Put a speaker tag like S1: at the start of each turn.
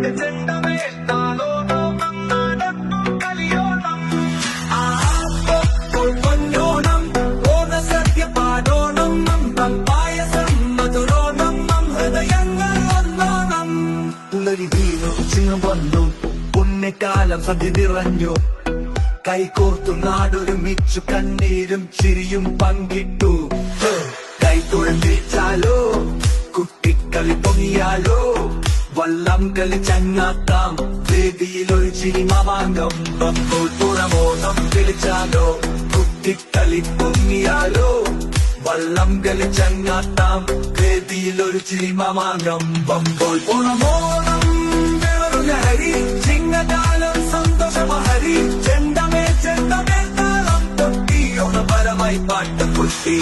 S1: സിംഹം കൈകോർത്തു നാടൊരുമിച്ചു കണ്ണീരും ചിരിയും പങ്കിട്ടു. കൈ തുഴമ്പിച്ചാലോ കുട്ടിക്കളി പൊങ്ങിയാലോ. വള്ളം കളി ചങ്ങാത്താം വേദിയിൽ ഒരു ചിരി മാമാങ്കം വമ്പോൾ പുറമോണം വിളിച്ചാലോ? കുട്ടിക്കളി പൊങ്ങിയാലോ? വള്ളം കളി ചങ്ങാത്താം വേദിയിൽ ഒരു ചിരി മാമാങ്കം വമ്പോൾ പുറമോണം വിളറുലഹരി ചിങ്ങകാലം സന്തോഷമഹരി. ചെണ്ടമേ ചെണ്ടമേ താളം തൊട്ടി. പരമായി പാട്ട് കുട്ടി